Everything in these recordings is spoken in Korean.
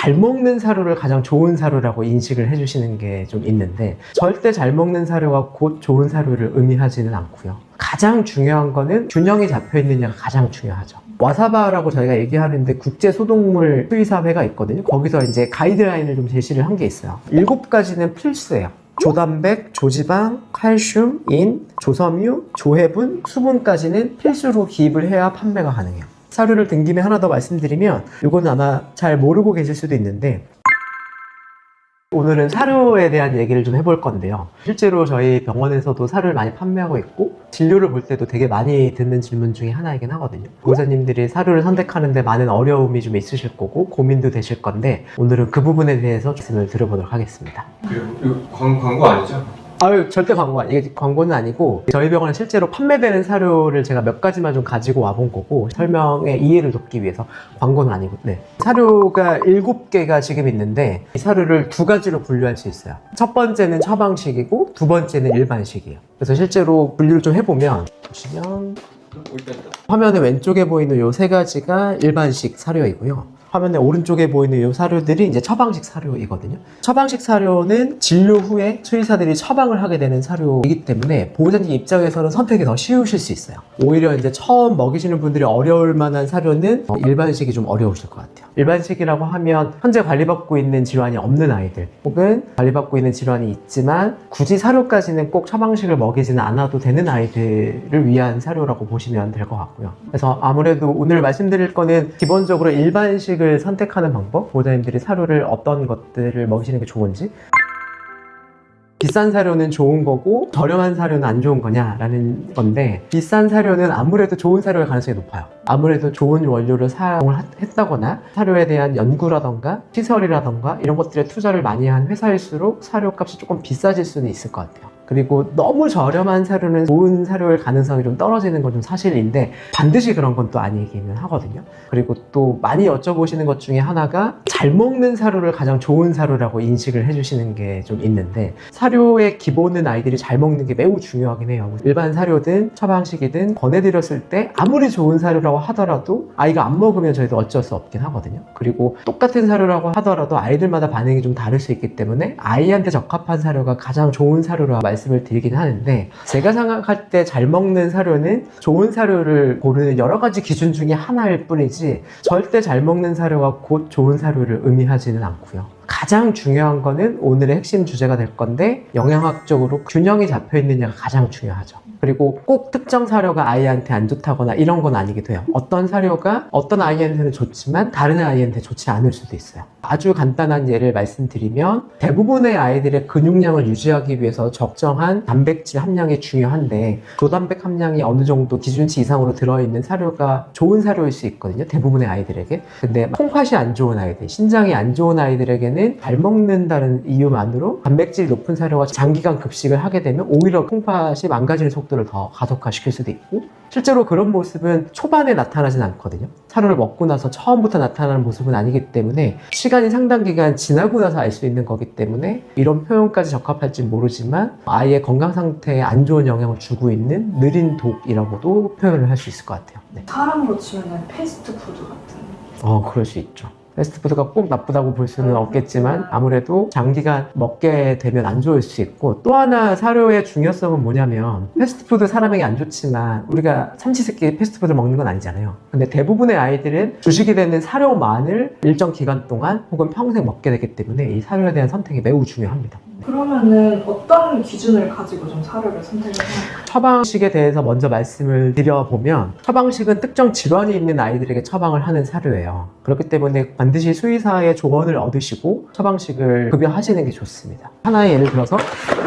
잘 먹는 사료를 가장 좋은 사료라고 인식을 해주시는 게 좀 있는데 절대 잘 먹는 사료가 곧 좋은 사료를 의미하지는 않고요. 가장 중요한 거는 균형이 잡혀 있느냐가 가장 중요하죠. 와사바라고 저희가 얘기하는데 국제 소동물 수의사회가 있거든요. 거기서 이제 가이드라인을 좀 제시를 한 게 있어요. 일곱 가지는 필수예요. 조단백, 조지방, 칼슘, 인, 조섬유, 조해분, 수분까지는 필수로 기입을 해야 판매가 가능해요. 사료를 든 김에 하나 더 말씀드리면 이건 아마 잘 모르고 계실 수도 있는데 오늘은 사료에 대한 얘기를 좀 해볼 건데요. 실제로 저희 병원에서도 사료를 많이 판매하고 있고 진료를 볼 때도 되게 많이 듣는 질문 중에 하나이긴 하거든요. 보호자님들이 사료를 선택하는데 많은 어려움이 좀 있으실 거고 고민도 되실 건데 오늘은 그 부분에 대해서 말씀을 드려보도록 하겠습니다. 그리고 광고 아니죠? 아유 절대 광고 아니 이게 광고는 아니고 저희 병원에 실제로 판매되는 사료를 제가 몇 가지만 좀 가지고 와본 거고 설명에 이해를 돕기 위해서 광고는 아니고 네. 사료가 일곱 개가 지금 있는데 이 사료를 두 가지로 분류할 수 있어요. 첫 번째는 처방식이고 두 번째는 일반식이에요. 그래서 실제로 분류를 좀 해보면 보시면 화면에 왼쪽에 보이는 요세 가지가 일반식 사료이고요. 화면에 오른쪽에 보이는 요 사료들이 이제 처방식 사료이거든요. 처방식 사료는 진료 후에 수의사들이 처방을 하게 되는 사료이기 때문에 보호자님 입장에서는 선택이 더 쉬우실 수 있어요. 오히려 이제 처음 먹이시는 분들이 어려울 만한 사료는 어, 일반식이 좀 어려우실 것 같아요. 일반식이라고 하면 현재 관리받고 있는 질환이 없는 아이들 혹은 관리받고 있는 질환이 있지만 굳이 사료까지는 꼭 처방식을 먹이지는 않아도 되는 아이들을 위한 사료라고 보시면 될 것 같고요. 그래서 아무래도 오늘 말씀드릴 거는 기본적으로 일반식 을 선택하는 방법, 보호자님들이 사료를 어떤 것들을 먹이시는 게 좋은지 비싼 사료는 좋은 거고 저렴한 사료는 안 좋은 거냐라는 건데 비싼 사료는 아무래도 좋은 사료일 가능성이 높아요. 아무래도 좋은 원료를 사용을 하- 했다거나 사료에 대한 연구라던가 시설이라던가 이런 것들에 투자를 많이 한 회사일수록 사료값이 조금 비싸질 수는 있을 것 같아요. 그리고 너무 저렴한 사료는 좋은 사료일 가능성이 좀 떨어지는 건 좀 사실인데 반드시 그런 건 또 아니기는 하거든요. 그리고 또 많이 여쭤보시는 것 중에 하나가 잘 먹는 사료를 가장 좋은 사료라고 인식을 해주시는 게 좀 있는데 사료의 기본은 아이들이 잘 먹는 게 매우 중요하긴 해요. 일반 사료든 처방식이든 권해드렸을 때 아무리 좋은 사료라고 하더라도 아이가 안 먹으면 저희도 어쩔 수 없긴 하거든요. 그리고 똑같은 사료라고 하더라도 아이들마다 반응이 좀 다를 수 있기 때문에 아이한테 적합한 사료가 가장 좋은 사료라 말씀 을 드리긴 하는데 제가 생각할 때 잘 먹는 사료는 좋은 사료를 고르는 여러 가지 기준 중에 하나일 뿐이지 절대 잘 먹는 사료가 곧 좋은 사료를 의미하지는 않고요. 가장 중요한 거는 오늘의 핵심 주제가 될 건데 영양학적으로 균형이 잡혀 있느냐가 가장 중요하죠. 그리고 꼭 특정 사료가 아이한테 안 좋다거나 이런 건 아니기도 해요. 어떤 사료가 어떤 아이한테는 좋지만 다른 아이한테 좋지 않을 수도 있어요. 아주 간단한 예를 말씀드리면 대부분의 아이들의 근육량을 유지하기 위해서 적정한 단백질 함량이 중요한데 조단백 함량이 어느 정도 기준치 이상으로 들어있는 사료가 좋은 사료일 수 있거든요. 대부분의 아이들에게. 근데 콩팥이 안 좋은 아이들, 신장이 안 좋은 아이들에게는 잘 먹는다는 이유만으로 단백질이 높은 사료가 장기간 급식을 하게 되면 오히려 콩팥이 망가지는 속도를 더 가속화시킬 수도 있고 실제로 그런 모습은 초반에 나타나진 않거든요. 사료를 먹고 나서 처음부터 나타나는 모습은 아니기 때문에 시간이 상당 기간 지나고 나서 알 수 있는 거기 때문에 이런 표현까지 적합할지 모르지만 아이의 건강 상태에 안 좋은 영향을 주고 있는 느린 독이라고도 표현을 할 수 있을 것 같아요. 네. 사람으로 치면 패스트푸드 같은 어, 그럴 수 있죠. 패스트푸드가 꼭 나쁘다고 볼 수는 없겠지만 아무래도 장기간 먹게 되면 안 좋을 수 있고 또 하나 사료의 중요성은 뭐냐면 패스트푸드 사람에게 안 좋지만 우리가 삼시세끼 패스트푸드를 먹는 건 아니잖아요. 근데 대부분의 아이들은 주식이 되는 사료만을 일정 기간 동안 혹은 평생 먹게 되기 때문에 이 사료에 대한 선택이 매우 중요합니다. 그러면은 어떤 기준을 가지고 좀 사료를 선택을 하나요? 처방식에 대해서 먼저 말씀을 드려보면 처방식은 특정 질환이 있는 아이들에게 처방을 하는 사료예요. 그렇기 때문에 반드시 수의사의 조언을 얻으시고 처방식을 급여하시는 게 좋습니다. 하나의 예를 들어서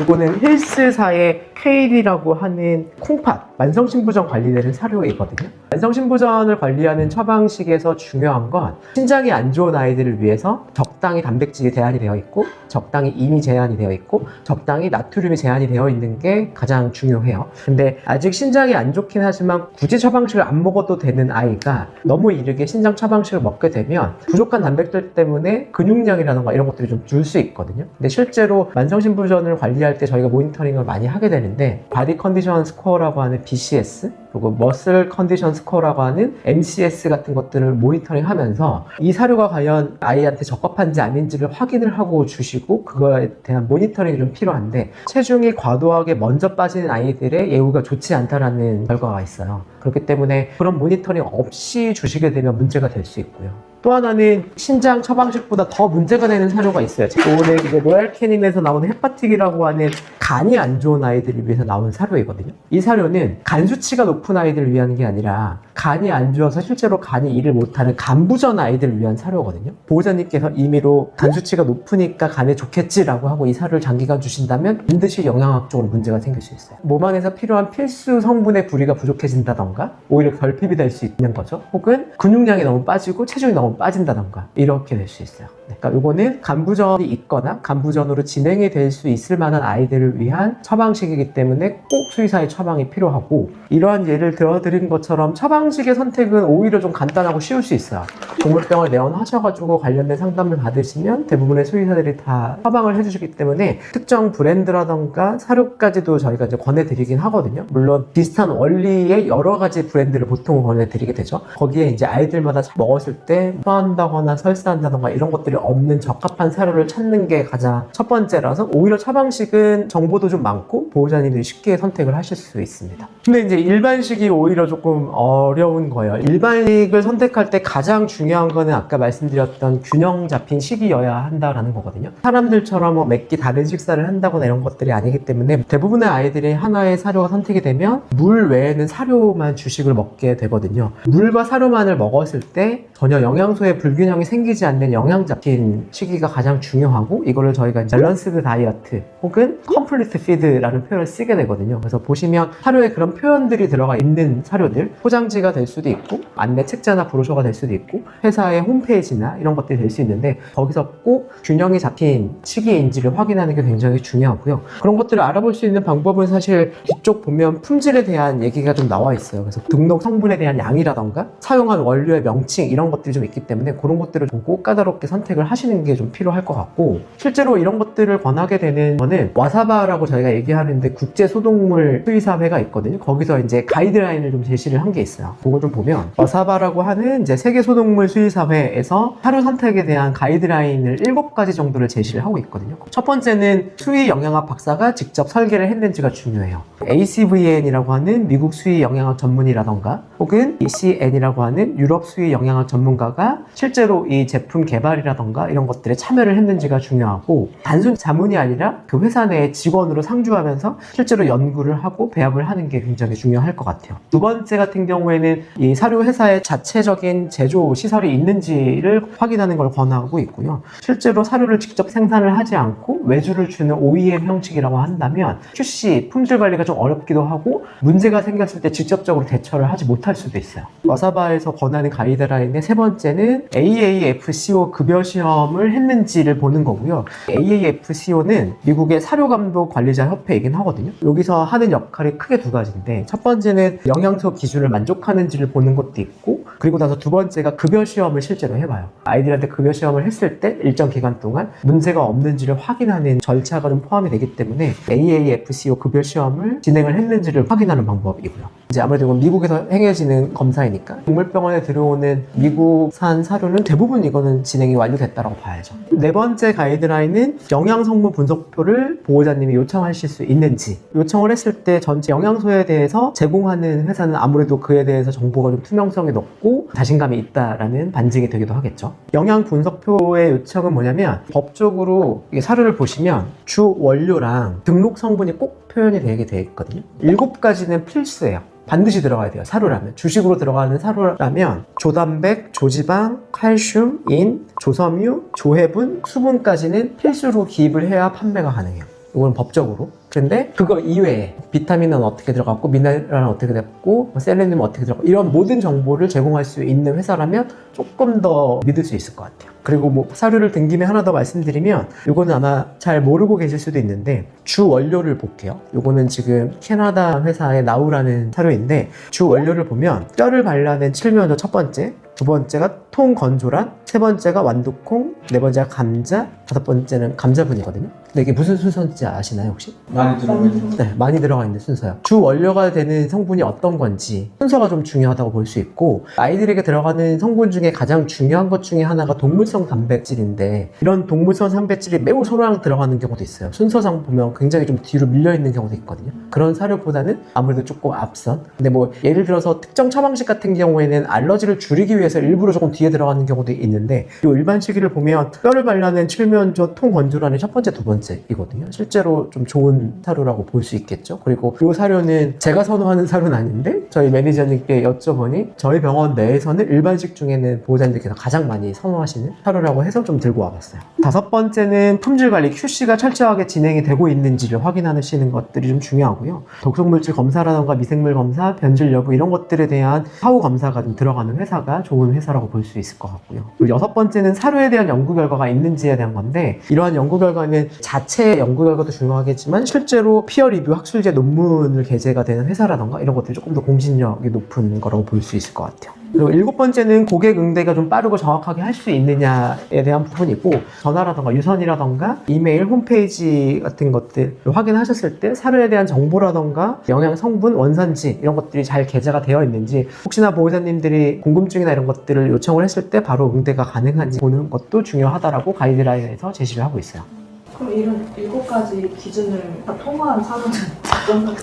이거는 힐스사의 케일이라고 하는 콩팥 만성신부전 관리되는 사료이거든요. 만성신부전을 관리하는 처방식에서 중요한 건 신장이 안 좋은 아이들을 위해서 적당히 단백질이 제한이 되어 있고 적당히 인이 제한이 되어 있고 적당히 나트륨이 제한이 되어 있는 게 가장 중요해요. 근데 아직 신장이 안 좋긴 하지만 굳이 처방식을 안 먹어도 되는 아이가 너무 이르게 신장 처방식을 먹게 되면 부족한 단백질 때문에 근육량이라던가 이런 것들이 좀 줄 수 있거든요. 근데 실제로 만성신부전을 관리할 때 저희가 모니터링을 많이 하게 되는 데 바디 컨디션 스코어라고 하는 BCS 그리고 머슬 컨디션 스코어라고 하는 MCS 같은 것들을 모니터링 하면서 이 사료가 과연 아이한테 적합한지 아닌지를 확인을 하고 주시고 그거에 대한 모니터링이 좀 필요한데 체중이 과도하게 먼저 빠지는 아이들의 예후가 좋지 않다라는 결과가 있어요. 그렇기 때문에 그런 모니터링 없이 주시게 되면 문제가 될 수 있고요. 또 하나는 신장 처방식보다 더 문제가 되는 사료가 있어요. 오늘 이제 로얄 캐닌에서 나오는 헤파틱이라고 하는 간이 안 좋은 아이들을 위해서 나온 사료이거든요. 이 사료는 간 수치가 높은 아이들을 위한 게 아니라 간이 안 좋아서 실제로 간이 일을 못하는 간부전 아이들을 위한 사료거든요. 보호자님께서 임의로 간 수치가 높으니까 간에 좋겠지라고 하고 이 사료를 장기간 주신다면 반드시 영양학적으로 문제가 생길 수 있어요. 몸 안에서 필요한 필수 성분의 부리가 부족해진다던가 오히려 결핍이 될 수 있는 거죠. 혹은 근육량이 너무 빠지고 체중이 너무 빠진다던가 이렇게 될 수 있어요. 그러니까 이거는 간부전이 있거나 간부전으로 진행이 될 수 있을 만한 아이들을 위한 처방식이기 때문에 꼭 수의사의 처방이 필요하고 이러한 예를 들어드린 것처럼 처방 식의 선택은 오히려 좀 간단하고 쉬울 수 있어요. 동물병을 내원하셔가지고 관련된 상담을 받으시면 대부분의 수의사들이 다 처방을 해주시기 때문에 특정 브랜드라던가 사료까지도 저희가 이제 권해드리긴 하거든요. 물론 비슷한 원리의 여러 가지 브랜드를 보통 권해드리게 되죠. 거기에 이제 아이들마다 먹었을 때 토한다거나 설사한다던가 이런 것들이 없는 적합한 사료를 찾는 게 가장 첫 번째라서 오히려 처방식은 정보도 좀 많고 보호자님들이 쉽게 선택을 하실 수 있습니다. 근데 이제 일반식이 오히려 조금 어 려운 거예요. 일반식을 선택할 때 가장 중요한 거는 아까 말씀드렸던 균형 잡힌 식이여야 한다라는 거거든요. 사람들처럼 뭐몇끼 다른 식사를 한다거나 이런 것들이 아니기 때문에 대부분의 아이들이 하나의 사료가 선택이 되면 물 외에는 사료만 주식을 먹게 되거든요. 물과 사료만을 먹었을 때 전혀 영양소의 불균형이 생기지 않는 영양 잡힌 시기가 가장 중요하고 이거를 저희가 밸런스드 다이어트 혹은 컴플리트 피드라는 표현을 쓰게 되거든요. 그래서 보시면 사료에 그런 표현들이 들어가 있는 사료들 포장지가 될 수도 있고 안내 책자나 브로셔가 될 수도 있고 회사의 홈페이지나 이런 것들이 될 수 있는데 거기서 꼭 균형이 잡힌 시기인지를 확인하는 게 굉장히 중요하고요. 그런 것들을 알아볼 수 있는 방법은 사실 뒤쪽 보면 품질에 대한 얘기가 좀 나와 있어요. 그래서 등록 성분에 대한 양이라던가 사용한 원료의 명칭 이런 것들이 좀 있기 때문에 그런 것들을 보고 까다롭게 선택을 하시는 게 좀 필요할 것 같고 실제로 이런 것들을 권하게 되는 거는 와사바라고 저희가 얘기하는데 국제 소독물 수의사회가 있거든요. 거기서 이제 가이드라인을 좀 제시를 한 게 있어요. 그거 좀 보면 와사바라고 하는 이제 세계 소독물 수의사회에서 사료 선택에 대한 가이드라인을 7가지 정도를 제시를 하고 있거든요. 첫 번째는 수의 영양학 박사가 직접 설계를 했는지가 중요해요. ACVN이라고 하는 미국 수의 영양학 전문이라던가 혹은 ECN이라고 하는 유럽 수의 영양학 전문가가 실제로 이 제품 개발이라던가 이런 것들에 참여를 했는지가 중요하고 단순 자문이 아니라 그 회사 내 직원으로 상주하면서 실제로 연구를 하고 배합을 하는 게 굉장히 중요할 것 같아요. 두 번째 같은 경우에는 이 사료 회사의 자체적인 제조 시설이 있는지를 확인하는 걸 권하고 있고요. 실제로 사료를 직접 생산을 하지 않고 외주를 주는 OEM 형식이라고 한다면 QC 품질 관리가 좀 어렵기도 하고 문제가 생겼을 때 직접적으로 대처를 하지 못할 수도 있어요. 와사바에서 권하는 가이드라인의 세 번째는 AAFCO 급여 시험을 했는지를 보는 거고요. AAFCO는 미국의 사료감독 관리자 협회이긴 하거든요. 여기서 하는 역할이 크게 두 가지인데 첫 번째는 영양소 기준을 만족하는 지를 보는 것도 있고 그리고 나서 두 번째가 급여 시험을 실제로 해봐요. 아이들한테 급여 시험을 했을 때 일정 기간 동안 문제가 없는지를 확인하는 절차가 좀 포함이 되기 때문에 AAFCO 급여 시험을 진행을 했는지를 확인하는 방법이고요. 이제 아무래도 이건 미국에서 행해지는 검사이니까 동물병원에 들어오는 미국산 사료는 대부분 이거는 진행이 완료됐다고 봐야죠. 네 번째 가이드라인은 영양 성분 분석표를 보호자님이 요청하실 수 있는지 요청을 했을 때 전체 영양소에 대해서 제공하는 회사는 아무래도 그에 대해서 정보가 좀 투명성이 높고 자신감이 있다라는 반증이 되기도 하겠죠. 영양 분석표의 요청은 뭐냐면 법적으로 사료를 보시면 주 원료랑 등록 성분이 꼭 표현이 되게 돼 있거든요. 일곱 가지는 필수예요. 반드시 들어가야 돼요. 사료라면. 주식으로 들어가는 사료라면 조단백, 조지방, 칼슘, 인, 조섬유, 조해분, 수분까지는 필수로 기입을 해야 판매가 가능해요. 이건 법적으로. 근데 그거 이외에 비타민은 어떻게 들어갔고 미네랄은 어떻게 됐고 뭐 셀레늄은 어떻게 들어갔고 이런 모든 정보를 제공할 수 있는 회사라면 조금 더 믿을 수 있을 것 같아요. 그리고 뭐 사료를 든 김에 하나 더 말씀드리면 요거는 아마 잘 모르고 계실 수도 있는데 주 원료를 볼게요. 요거는 지금 캐나다 회사의 나우라는 사료인데 주 원료를 보면 뼈를 발라낸 칠면조 첫 번째, 두 번째가 통건조란, 세 번째가 완두콩, 네 번째가 감자, 다섯 번째는 감자분이거든요. 근데 이게 무슨 순서인지 아시나요 혹시? 많이 들어가 있는 네, 많이 들어가 있는 순서요. 주 원료가 되는 성분이 어떤 건지 순서가 좀 중요하다고 볼 수 있고 아이들에게 들어가는 성분 중에 가장 중요한 것 중에 하나가 동물 성 단백질인데 이런 동물성 단백질이 매우 소량 들어가는 경우도 있어요. 순서상 보면 굉장히 좀 뒤로 밀려 있는 경우도 있거든요. 그런 사료보다는 아무래도 조금 앞선. 근데 뭐 예를 들어서 특정 처방식 같은 경우에는 알러지를 줄이기 위해서 일부러 조금 뒤에 들어가는 경우도 있는데 이 일반 시기를 보면 뼈를 발라낸 칠면조 통건조라는 첫 번째, 두 번째이거든요. 실제로 좀 좋은 사료라고 볼 수 있겠죠. 그리고 이 사료는 제가 선호하는 사료는 아닌데 저희 매니저님께 여쭤보니 저희 병원 내에서는 일반식 중에는 보호자님들께서 가장 많이 선호하시는 사료라고 해서 좀 들고 와봤어요. 다섯 번째는 품질 관리 QC가 철저하게 진행이 되고 있는지를 확인하시는 것들이 좀 중요하고요. 독성물질 검사라던가 미생물 검사, 변질 여부 이런 것들에 대한 사후 검사가 좀 들어가는 회사가 좋은 회사라고 볼 수 있을 것 같고요. 그리고 여섯 번째는 사료에 대한 연구 결과가 있는지에 대한 건데 이러한 연구 결과는 자체 연구 결과도 중요하겠지만 실제로 피어 리뷰 학술제 논문을 게재가 되는 회사라던가 이런 것들이 조금 더 공신력이 높은 거라고 볼 수 있을 것 같아요. 그리고 일곱 번째는 고객 응대가 좀 빠르고 정확하게 할 수 있느냐에 대한 부분이고 전화라던가 유선이라던가 이메일 홈페이지 같은 것들을 확인하셨을 때 사료에 대한 정보라던가 영양 성분 원산지 이런 것들이 잘 게재가 되어 있는지 혹시나 보호자님들이 궁금증이나 이런 것들을 요청을 했을 때 바로 응대가 가능한지 보는 것도 중요하다라고 가이드라인에서 제시를 하고 있어요. 그럼 이런 일곱 가지 기준을 다 통과한 사료는?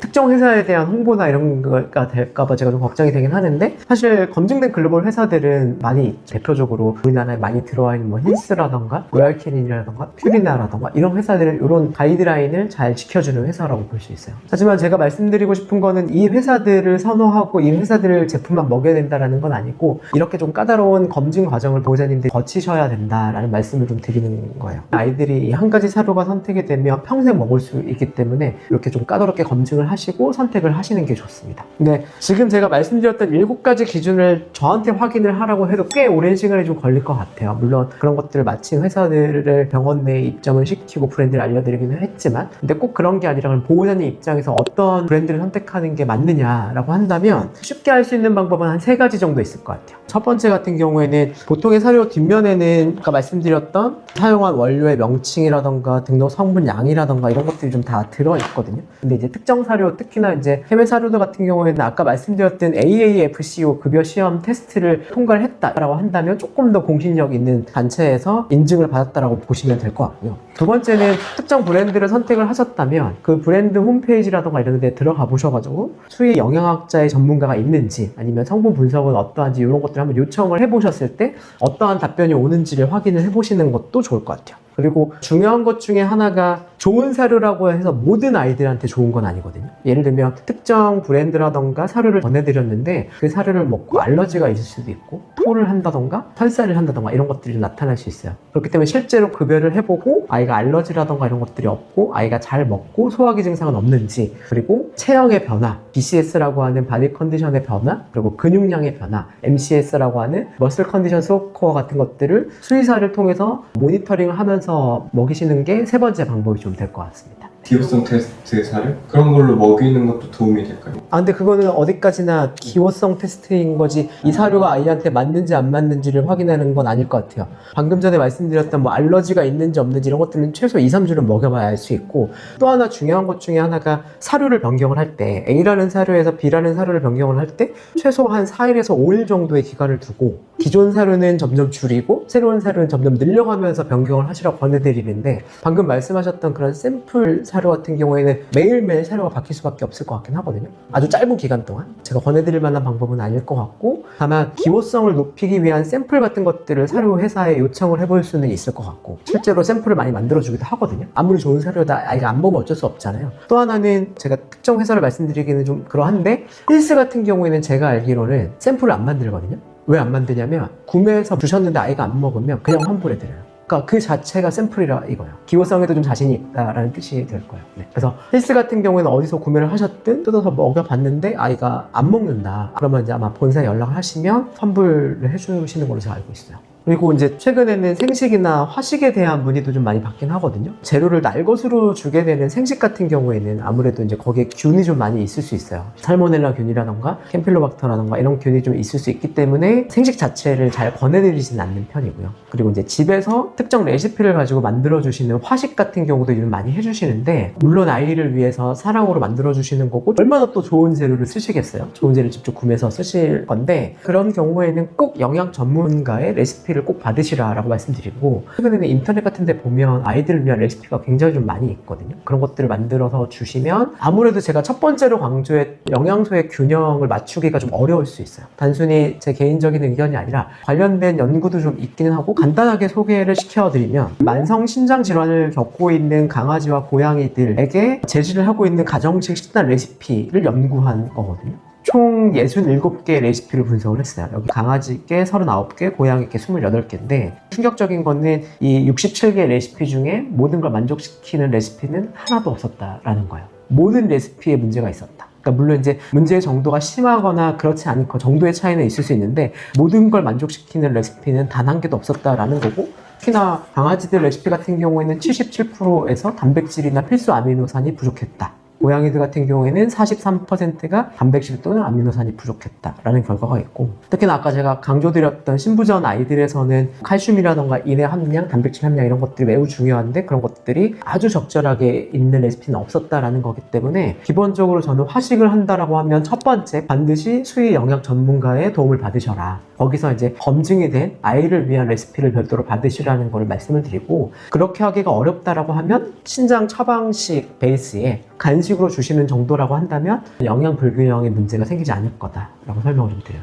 특정 회사에 대한 홍보나 이런 거가 될까봐 제가 좀 걱정이 되긴 하는데 사실 검증된 글로벌 회사들은 많이. 대표적으로 우리나라에 많이 들어와 있는 뭐 힐스라던가 로얄캐닌이라던가 퓨리나라던가 이런 회사들은 이런 가이드라인을 잘 지켜주는 회사라고 볼 수 있어요. 하지만 제가 말씀드리고 싶은 거는 이 회사들을 선호하고 이 회사들 제품만 먹여야 된다라는 건 아니고 이렇게 좀 까다로운 검증 과정을 보호자님들이 거치셔야 된다라는 말씀을 좀 드리는 거예요. 아이들이 이한 가지 사료가 선택이 되면 평생 먹을 수 있기 때문에 이렇게 좀 까다롭게 검증을 하시고 선택을 하시는 게 좋습니다. 근데 지금 제가 말씀드렸던 일곱 가지 기준을 저한테 확인을 하라고 해도 꽤 오랜 시간이 좀 걸릴 것 같아요. 물론 그런 것들을 마친 회사들을 병원 내에 입점을 시키고 브랜드를 알려드리기는 했지만 근데 꼭 그런 게 아니라 보호자님 입장에서 어떤 브랜드를 선택하는 게 맞느냐라고 한다면 쉽게 할 수 있는 방법은 한 세 가지 정도 있을 것 같아요. 첫 번째 같은 경우에는 보통의 사료 뒷면에는 아까 말씀드렸던 사용한 원료의 명칭이라던가 등록 성분 양이라던가 이런 것들이 좀 다 들어있거든요. 근데 이제 특정 사료, 특히나 이제 해외 사료들 같은 경우에는 아까 말씀드렸던 AAFCO 급여 시험 테스트를 통과를 했다라고 한다면 조금 더 공신력 있는 단체에서 인증을 받았다라고 보시면 될 것 같고요. 두 번째는 특정 브랜드를 선택을 하셨다면 그 브랜드 홈페이지라던가 이런 데 들어가 보셔가지고 수의 영양학자의 전문가가 있는지 아니면 성분 분석은 어떠한지 이런 것들을 한번 요청을 해보셨을 때 어떠한 답변이 오는지를 확인을 해보시는 것도 좋을 것 같아요. 그리고 중요한 것 중에 하나가 좋은 사료라고 해서 모든 아이들한테 좋은 건 아니거든요. 예를 들면 특정 브랜드라던가 사료를 전해드렸는데 그 사료를 먹고 알러지가 있을 수도 있고 토를 한다던가 설사를 한다던가 이런 것들이 좀 나타날 수 있어요. 그렇기 때문에 실제로 급여를 해보고 아이가 알러지라던가 이런 것들이 없고 아이가 잘 먹고 소화기 증상은 없는지 그리고 체형의 변화, BCS라고 하는 바디 컨디션의 변화 그리고 근육량의 변화, MCS라고 하는 머슬 컨디션 스코어 같은 것들을 수의사를 통해서 모니터링을 하면서 먹이시는 게 세 번째 방법이 좀 될 것 같습니다. 기호성 테스트 사료? 그런 걸로 먹이는 것도 도움이 될까요? 아 근데 그거는 어디까지나 기호성 테스트인 거지 이 사료가 아이한테 맞는지 안 맞는지를 확인하는 건 아닐 것 같아요. 방금 전에 말씀드렸던 뭐 알러지가 있는지 없는지 이런 것들은 최소 2, 3주는 먹여봐야 알 수 있고 또 하나 중요한 것 중에 하나가 사료를 변경을 할 때 A라는 사료에서 B라는 사료를 변경을 할 때 최소 한 4일에서 5일 정도의 기간을 두고 기존 사료는 점점 줄이고 새로운 사료는 점점 늘려가면서 변경을 하시라고 권해드리는데 방금 말씀하셨던 그런 샘플 사료 같은 경우에는 매일매일 사료가 바뀔 수밖에 없을 것 같긴 하거든요. 아주 짧은 기간 동안 제가 권해드릴 만한 방법은 아닐 것 같고 다만 기호성을 높이기 위한 샘플 같은 것들을 사료 회사에 요청을 해볼 수는 있을 것 같고 실제로 샘플을 많이 만들어주기도 하거든요. 아무리 좋은 사료다 아이가 안 먹으면 어쩔 수 없잖아요. 또 하나는 제가 특정 회사를 말씀드리기는 좀 그러한데 힐스 같은 경우에는 제가 알기로는 샘플을 안 만들거든요. 왜 안 만드냐면 구매해서 주셨는데 아이가 안 먹으면 그냥 환불해드려요. 그러니까 그 자체가 샘플이라 이거예요. 기호성에도 좀 자신이 있다라는 뜻이 될 거예요. 네. 그래서 힐스 같은 경우에는 어디서 구매를 하셨든 뜯어서 먹여봤는데 아이가 안 먹는다. 그러면 이제 아마 본사에 연락을 하시면 환불을 해주시는 걸로 제가 알고 있어요. 그리고 이제 최근에는 생식이나 화식에 대한 문의도 좀 많이 받긴 하거든요. 재료를 날 것으로 주게 되는 생식 같은 경우에는 아무래도 이제 거기에 균이 좀 많이 있을 수 있어요. 살모넬라 균이라던가 캠필로박터라던가 이런 균이 좀 있을 수 있기 때문에 생식 자체를 잘 권해드리지는 않는 편이고요. 그리고 이제 집에서 특정 레시피를 가지고 만들어주시는 화식 같은 경우도 요즘 많이 해주시는데 물론 아이를 위해서 사랑으로 만들어주시는 거고 얼마나 또 좋은 재료를 쓰시겠어요? 좋은 재료 직접 구매해서 쓰실 건데 그런 경우에는 꼭 영양 전문가의 레시피를 꼭 받으시라라고 말씀드리고 최근에는 인터넷 같은 데 보면 아이들을 위한 레시피가 굉장히 좀 많이 있거든요. 그런 것들을 만들어서 주시면 아무래도 제가 첫 번째로 강조했 영양소의 균형을 맞추기가 좀 어려울 수 있어요. 단순히 제 개인적인 의견이 아니라 관련된 연구도 좀 있기는 하고 간단하게 소개를 시켜드리면 만성 신장 질환을 겪고 있는 강아지와 고양이들에게 제시를 하고 있는 가정식 식단 레시피를 연구한 거거든요. 총 67개 레시피를 분석을 했어요. 여기 강아지께 39개, 고양이께 28개인데 충격적인 거는 이 67개 레시피 중에 모든 걸 만족시키는 레시피는 하나도 없었다라는 거예요. 모든 레시피에 문제가 있었다. 그러니까 물론 이제 문제의 정도가 심하거나 그렇지 않고 정도의 차이는 있을 수 있는데 모든 걸 만족시키는 레시피는 단 한 개도 없었다라는 거고 특히나 강아지들 레시피 같은 경우에는 77%에서 단백질이나 필수 아미노산이 부족했다. 고양이들 같은 경우에는 43%가 단백질 또는 아미노산이 부족했다라는 결과가 있고 특히나 아까 제가 강조드렸던 신부전 아이들에서는 칼슘이라던가 인의 함량, 단백질 함량 이런 것들이 매우 중요한데 그런 것들이 아주 적절하게 있는 레시피는 없었다라는 거기 때문에 기본적으로 저는 화식을 한다라고 하면 첫 번째 반드시 수의 영양 전문가의 도움을 받으셔라. 거기서 이제 검증이 된 아이를 위한 레시피를 별도로 받으시라는 걸 말씀을 드리고 그렇게 하기가 어렵다라고 하면 신장 처방식 베이스에 간식 으로 주시는 정도라고 한다면 영양 불균형의 문제가 생기지 않을 거다라고 설명을 좀 드려요.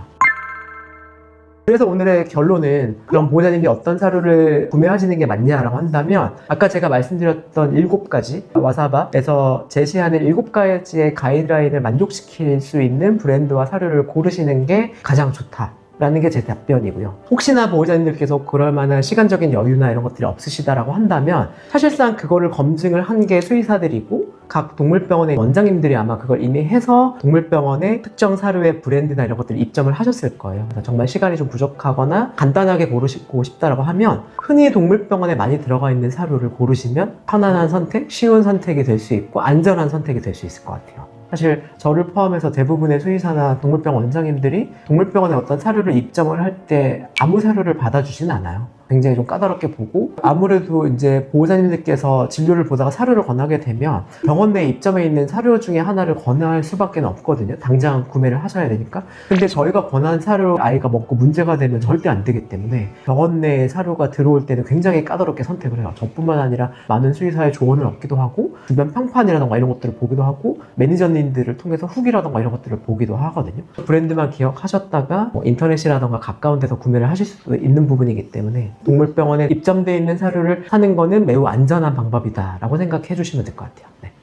그래서 오늘의 결론은 그럼 보호자님이 어떤 사료를 구매하시는 게 맞냐라고 한다면 아까 제가 말씀드렸던 일곱 가지 와사바에서 제시하는 일곱 가지의 가이드라인을 만족시킬 수 있는 브랜드와 사료를 고르시는 게 가장 좋다. 라는 게 제 답변이고요. 혹시나 보호자님들께서 그럴 만한 시간적인 여유나 이런 것들이 없으시다라고 한다면 사실상 그거를 검증을 한 게 수의사들이고 각 동물병원의 원장님들이 아마 그걸 이미 해서 동물병원의 특정 사료의 브랜드나 이런 것들을 입점을 하셨을 거예요. 정말 시간이 좀 부족하거나 간단하게 고르시고 싶다라고 하면 흔히 동물병원에 많이 들어가 있는 사료를 고르시면 편안한 선택, 쉬운 선택이 될 수 있고 안전한 선택이 될 수 있을 것 같아요. 사실 저를 포함해서 대부분의 수의사나 동물병원 원장님들이 동물병원에 어떤 사료를 입점을 할 때 아무 사료를 받아주진 않아요. 굉장히 좀 까다롭게 보고 아무래도 이제 보호자님들께서 진료를 보다가 사료를 권하게 되면 병원 내에 입점해 있는 사료 중에 하나를 권할 수밖에 없거든요. 당장 구매를 하셔야 되니까. 근데 저희가 권한 사료 아이가 먹고 문제가 되면 절대 안 되기 때문에 병원 내에 사료가 들어올 때는 굉장히 까다롭게 선택을 해요. 저뿐만 아니라 많은 수의사의 조언을 얻기도 하고 주변 평판이라던가 이런 것들을 보기도 하고 매니저님들을 통해서 후기라던가 이런 것들을 보기도 하거든요. 브랜드만 기억하셨다가 뭐 인터넷이라던가 가까운 데서 구매를 하실 수도 있는 부분이기 때문에 동물병원에 입점되어 있는 사료를 사는 거는 매우 안전한 방법이다라고 생각해 주시면 될 것 같아요. 네.